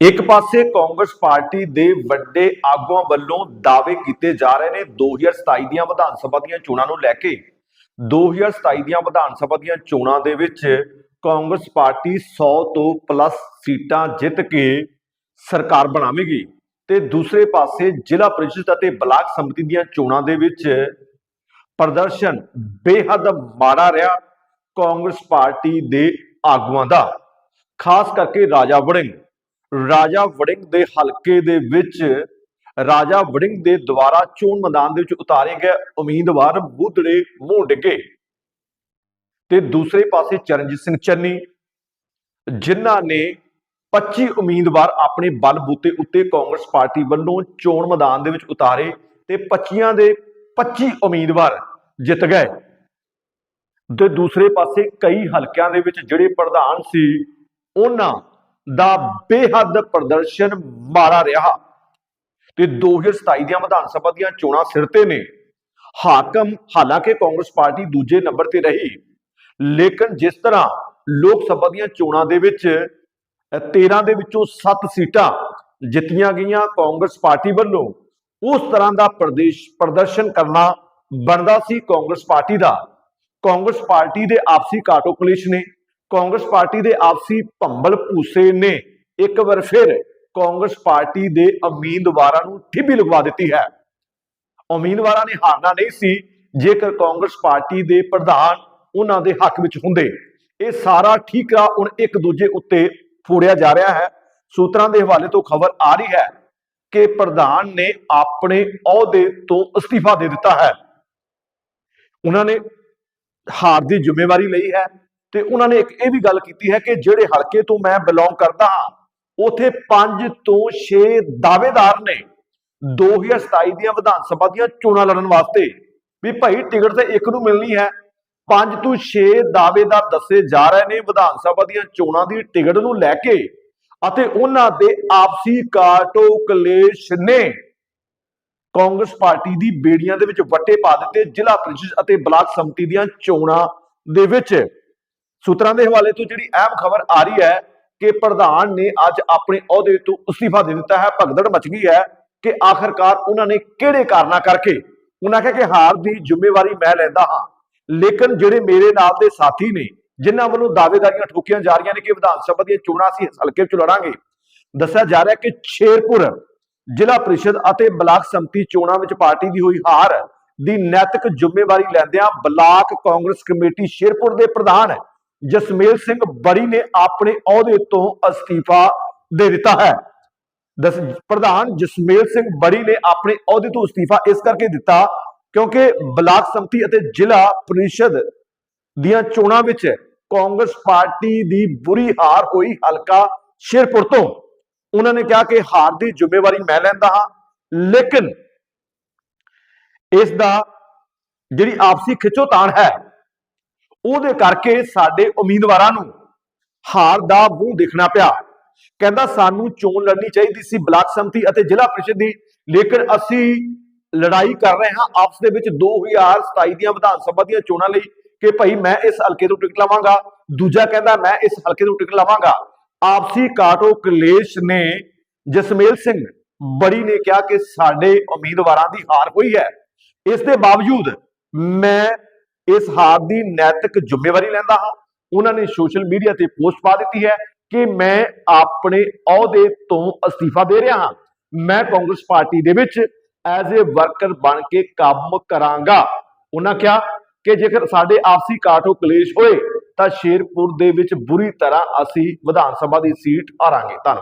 ਇੱਕ ਪਾਸੇ ਕਾਂਗਰਸ ਪਾਰਟੀ ਦੇ ਵੱਡੇ ਆਗੂਆਂ ਵੱਲੋਂ ਦਾਅਵੇ ਕੀਤੇ ਜਾ ਰਹੇ ਨੇ 2027 ਦੀਆਂ ਵਿਧਾਨ ਸਭਾ ਦੀਆਂ ਚੋਣਾਂ ਨੂੰ ਲੈ ਕੇ। 2027 ਦੀਆਂ ਵਿਧਾਨ ਸਭਾ ਦੀਆਂ ਚੋਣਾਂ ਦੇ ਵਿੱਚ ਕਾਂਗਰਸ ਪਾਰਟੀ 100 ਤੋਂ ਪਲੱਸ ਸੀਟਾਂ ਜਿੱਤ ਕੇ ਸਰਕਾਰ ਬਣਾਵੇਗੀ ਤੇ ਦੂਸਰੇ ਪਾਸੇ ਜ਼ਿਲ੍ਹਾ ਪ੍ਰੀਸ਼ਦ ਅਤੇ ਬਲਾਕ ਸੰਮਤੀ ਦੀਆਂ ਚੋਣਾਂ ਦੇ ਵਿੱਚ ਪ੍ਰਦਰਸ਼ਨ ਬੇਹੱਦ ਮਾੜਾ ਰਿਹਾ ਕਾਂਗਰਸ ਪਾਰਟੀ ਦੇ ਆਗੂਆਂ ਦਾ, ਖਾਸ ਕਰਕੇ ਰਾਜਾ ਵੜਿੰਗ। ਰਾਜਾ ਵੜਿੰਗ ਦੇ ਹਲਕੇ ਦੇ ਵਿੱਚ ਰਾਜਾ ਵੜਿੰਗ ਦੇ ਦੁਆਰਾ ਚੋਣ ਮੈਦਾਨ ਦੇ ਵਿੱਚ ਉਤਾਰੇ ਗਏ ਉਮੀਦਵਾਰ ਬੁੱਧੜੇ ਮੂੰਹ ਡਿੱਗੇ। ਤੇ ਦੂਸਰੇ ਪਾਸੇ ਚਰਨਜੀਤ ਸਿੰਘ ਚੰਨੀ, ਜਿਨ੍ਹਾਂ ਨੇ 25 ਉਮੀਦਵਾਰ ਆਪਣੇ ਬਲਬੂਤੇ ਉੱਤੇ ਕਾਂਗਰਸ ਪਾਰਟੀ ਵੱਲੋਂ ਚੋਣ ਮੈਦਾਨ ਦੇ ਵਿੱਚ ਉਤਾਰੇ ਤੇ 25 ਦੇ 25 ਉਮੀਦਵਾਰ ਜਿੱਤ ਗਏ। ਤੇ ਦੂਸਰੇ ਪਾਸੇ ਕਈ ਹਲਕਿਆਂ ਦੇ ਵਿੱਚ ਜਿਹੜੇ ਪ੍ਰਧਾਨ ਸੀ, ਉਹਨਾਂ ਦਾ ਬੇਹੱਦ ਪ੍ਰਦਰਸ਼ਨ ਮਾਰਾ ਰਿਹਾ। ਤੇ 2027 ਦੀਆਂ ਵਿਧਾਨ ਸਭਾ ਦੀਆਂ ਚੋਣਾਂ ਸਿਰ ਤੇ ਨੇ। ਹਾਕਮ ਹਾਲਾਂਕਿ ਕਾਂਗਰਸ ਪਾਰਟੀ ਦੂਜੇ ਨੰਬਰ ਤੇ ਰਹੀ। ਲੇਕਿਨ ਜਿਸ ਤਰ੍ਹਾਂ ਲੋਕ ਸਭਾ ਦੀਆਂ ਚੋਣਾਂ ਦੇ ਵਿੱਚ ਅ, 13 ਦੇ ਵਿੱਚੋਂ 7 ਸੀਟਾਂ ਜਿੱਤੀਆਂ ਗਈਆਂ ਕਾਂਗਰਸ ਪਾਰਟੀ ਵੱਲੋਂ ਉਸ ਤਰ੍ਹਾਂ ਦਾ ਪ੍ਰਦੇਸ਼ ਪ੍ਰਦਰਸ਼ਨ ਕਰਨਾ ਬਣਦਾ ਸੀ ਕਾਂਗਰਸ ਪਾਰਟੀ ਦਾ। ਕਾਂਗਰਸ ਪਾਰਟੀ ਦੇ ਆਪਸੀ ਕਾਟੋ ਕਲੇਸ਼ ਨੇ। ਕਾਂਗਰਸ ਪਾਰਟੀ ਦੇ ਆਪਸੀ ਭੰਬਲ ਭੂਸੇ ਨੇ ਇੱਕ ਵਾਰ ਫਿਰ ਕਾਂਗਰਸ ਪਾਰਟੀ ਦੇ ਉਮੀਦਵਾਰਾਂ ਨੂੰ ਠਿੱਬੀ ਲਗਵਾ ਦਿੱਤੀ ਹੈ। ਉਮੀਦਵਾਰਾਂ ਨੇ ਹਾਰਨਾ ਨਹੀਂ ਸੀ ਜੇਕਰ ਕਾਂਗਰਸ ਪਾਰਟੀ ਦੇ ਪ੍ਰਧਾਨ ਉਹਨਾਂ ਦੇ ਹੱਕ ਵਿੱਚ ਹੁੰਦੇ। ਇਹ ਸਾਰਾ ਠੀਕਰਾ ਹੁਣ ਇੱਕ ਦੂਜੇ ਉੱਤੇ ਫੋੜਿਆ ਜਾ ਰਿਹਾ ਹੈ। ਸੂਤਰਾਂ ਦੇ ਹਵਾਲੇ ਤੋਂ ਖਬਰ ਆ ਰਹੀ ਹੈ ਕਿ ਪ੍ਰਧਾਨ ਨੇ ਆਪਣੇ ਅਹੁਦੇ ਤੋਂ ਅਸਤੀਫਾ ਦੇ ਦਿੱਤਾ ਹੈ। ਉਹਨਾਂ ਨੇ ਹਾਰ ਦੀ ਜ਼ਿੰਮੇਵਾਰੀ ਲਈ ਹੈ। ਤੇ ਉਹਨਾਂ ਨੇ ਇੱਕ ਇਹ ਵੀ ਗੱਲ ਕੀਤੀ ਹੈ ਕਿ ਜਿਹੜੇ ਹਲਕੇ ਤੋਂ ਮੈਂ ਬਿਲੋਂਗ ਕਰਦਾ ਹਾਂ ਉਥੇ 5 ਤੋਂ 6 ਦਾਅਵੇਦਾਰ ਨੇ 2027 ਦੀਆਂ ਵਿਧਾਨ ਸਭਾ ਦੀਆਂ ਚੋਣਾਂ ਲੜਨ ਵਾਸਤੇ ਵੀ ਭਾਈ ਟਿਕਟ ਤੇ ਇੱਕ ਨੂੰ ਮਿਲਣੀ ਹੈ। 5 ਤੋਂ 6 ਦਾਅਵੇਦਾਰ ਦੱਸੇ ਜਾ ਰਹੇ ਨੇ ਵਿਧਾਨ ਸਭਾ ਦੀਆਂ ਚੋਣਾਂ ਦੀ ਟਿਕਟ ਨੂੰ ਲੈ ਕੇ ਅਤੇ ਉਹਨਾਂ ਦੇ ਆਪਸੀ ਕਾਟੋ ਕਲੇਸ਼ ਨੇ ਕਾਂਗਰਸ ਪਾਰਟੀ ਦੀ ਬੇੜੀਆਂ ਦੇ ਵਿੱਚ ਵੱਟੇ ਪਾ ਦਿੱਤੇ ਜ਼ਿਲ੍ਹਾ ਪ੍ਰੀਸ਼ਦ ਅਤੇ ਬਲਾਕ ਸੰਮਤੀ ਦੀਆਂ ਚੋਣਾਂ ਦੇ ਵਿੱਚ। ਸੂਤਰਾਂ ਦੇ ਹਵਾਲੇ ਤੋਂ ਜਿਹੜੀ ਅਹਿਮ ਖਬਰ ਆ ਰਹੀ ਹੈ ਕਿ ਪ੍ਰਧਾਨ ਨੇ ਅੱਜ ਆਪਣੇ ਅਹੁਦੇ ਤੋਂ ਅਸਤੀਫਾ ਦੇ ਦਿੱਤਾ ਹੈ, ਭਗਦੜ ਮਚ ਗਈ ਹੈ ਕਿ ਆਖਰਕਾਰ ਉਹਨਾਂ ਨੇ ਕਿਹੜੇ ਕਾਰਨਾਂ ਕਰਕੇ ਉਹਨਾਂ ਕਿਹਾ ਕਿ ਹਾਰ ਦੀ ਜ਼ਿੰਮੇਵਾਰੀ ਮੈਂ ਲੈਂਦਾ ਹਾਂ। ਲੇਕਿਨ ਜਿਹੜੇ ਮੇਰੇ ਨਾਲ ਦੇ ਸਾਥੀ ਨੇ, ਜਿਨ੍ਹਾਂ ਵੱਲੋਂ ਦਾਅਵੇਦਾਰੀਆਂ ਠੋਕੀਆਂ ਜਾ ਰਹੀਆਂ ਨੇ ਕਿ ਵਿਧਾਨ ਸਭਾ ਦੀਆਂ ਚੋਣਾਂ ਅਸੀਂ ਹਲਕੇ ਵਿੱਚ ਲੜਾਂਗੇ, ਦੱਸਿਆ ਜਾ ਰਿਹਾ ਕਿ ਸ਼ੇਰਪੁਰ ਜ਼ਿਲ੍ਹਾ ਪ੍ਰੀਸ਼ਦ ਅਤੇ ਬਲਾਕ ਸੰਮਤੀ ਚੋਣਾਂ ਵਿੱਚ ਪਾਰਟੀ ਦੀ ਹੋਈ ਹਾਰ ਦੀ ਨੈਤਿਕ ਜ਼ਿੰਮੇਵਾਰੀ ਲੈਂਦਿਆਂ ਬਲਾਕ ਕਾਂਗਰਸ ਕਮੇਟੀ ਸ਼ੇਰਪੁਰ ਦੇ ਪ੍ਰਧਾਨ ਜਸਮੇਲ ਸਿੰਘ ਬੜੀ ਨੇ ਆਪਣੇ ਅਹੁਦੇ ਤੋਂ ਅਸਤੀਫਾ ਦੇ ਦਿੱਤਾ ਹੈ। ਦਸ, ਪ੍ਰਧਾਨ ਜਸਮੇਲ ਸਿੰਘ ਬੜੀ ਨੇ ਆਪਣੇ ਅਹੁਦੇ ਤੋਂ ਅਸਤੀਫਾ ਇਸ ਕਰਕੇ ਦਿੱਤਾ ਕਿਉਂਕਿ ਬਲਾਕ ਸੰਮਤੀ ਅਤੇ ਜ਼ਿਲ੍ਹਾ ਪ੍ਰੀਸ਼ਦ ਦੀਆਂ ਚੋਣਾਂ ਵਿੱਚ ਕਾਂਗਰਸ ਪਾਰਟੀ ਦੀ ਬੁਰੀ ਹਾਰ ਹੋਈ ਹਲਕਾ ਸ਼ੇਰਪੁਰ ਤੋਂ। ਉਹਨਾਂ ਨੇ ਕਿਹਾ ਕਿ ਹਾਰ ਦੀ ਜ਼ਿੰਮੇਵਾਰੀ ਮੈਂ ਲੈਂਦਾ ਹਾਂ, ਲੇਕਿਨ ਇਸ ਦਾ ਜਿਹੜੀ ਆਪਸੀ ਖਿੱਚੋਤਾਣ ਹੈ ਉਹਦੇ ਕਰਕੇ ਸਾਡੇ ਉਮੀਦਵਾਰਾਂ ਨੂੰ ਹਾਰ ਦਾ ਮੂੰਹ ਦੇਖਣਾ ਪਿਆ। ਕਹਿੰਦਾ, ਸਾਨੂੰ ਚੋਣ ਲੜਨੀ ਚਾਹੀਦੀ ਸੀ ਬਲਾਕ ਸੰਮਤੀ ਅਤੇ ਜ਼ਿਲ੍ਹਾ ਪ੍ਰੀਸ਼ਦ ਦੀ, ਲੇਕਿਨ ਅਸੀਂ ਲੜਾਈ ਕਰ ਰਹੇ ਹਾਂ। ਆਪਸ ਦੇ ਵਿੱਚ 2027 ਦੀਆਂ ਵਿਧਾਨ ਸਭਾ ਦੀਆਂ ਚੋਣਾਂ ਲਈ ਕਿ ਭਾਈ ਮੈਂ ਇਸ ਹਲਕੇ ਤੋਂ ਟਿਕਟ ਲਵਾਂਗਾ। ਦੂਜਾ ਕਹਿੰਦਾ, ਮੈਂ ਇਸ ਹਲਕੇ ਤੋਂ ਟਿਕਟ ਲਵਾਂਗਾ। ਆਪਸੀ ਕਾਟੋ ਕਲੇਸ਼ ਨੇ ਜਸਮੇਲ ਸਿੰਘ ਬੜੀ ਨੇ ਕਿਹਾ ਕਿ ਸਾਡੇ ਉਮੀਦਵਾਰਾਂ ਦੀ ਹਾਰ ਹੋਈ ਹੈ। ਇਸ ਦੇ ਬਾਵਜੂਦ ਮੈਂ ਇਸ ਹਾਰ ਦੀ ਨੈਤਿਕ ਜ਼ਿੰਮੇਵਾਰੀ ਲੈਂਦਾ ਹਾਂ। ਉਹਨਾਂ ਨੇ ਸੋਸ਼ਲ ਮੀਡੀਆ ਤੇ ਪੋਸਟ ਪਾ ਦਿੱਤੀ ਹੈ ਕਿ ਮੈਂ ਆਪਣੇ ਅਹੁਦੇ ਤੋਂ ਅਸਤੀਫਾ ਦੇ ਰਿਹਾ ਹਾਂ। ਮੈਂ ਕਾਂਗਰਸ ਪਾਰਟੀ ਦੇ ਵਿੱਚ ਐਜ਼ ਅ ਵਰਕਰ ਬਣ ਕੇ ਕੰਮ ਕਰਾਂਗਾ। ਉਹਨਾਂ ਕਿਹਾ ਕਿ ਜੇਕਰ ਸਾਡੇ ਆਪਸੀ ਕਾਟੋ ਕਲੇਸ਼ ਹੋਏ ਤਾਂ ਸ਼ੇਰਪੁਰ ਦੇ ਵਿੱਚ ਬੁਰੀ ਤਰ੍ਹਾਂ ਅਸੀਂ ਵਿਧਾਨ ਸਭਾ ਦੀ ਸੀਟ ਹਾਰਾਂਗੇ। ਧੰਨਵਾਦ।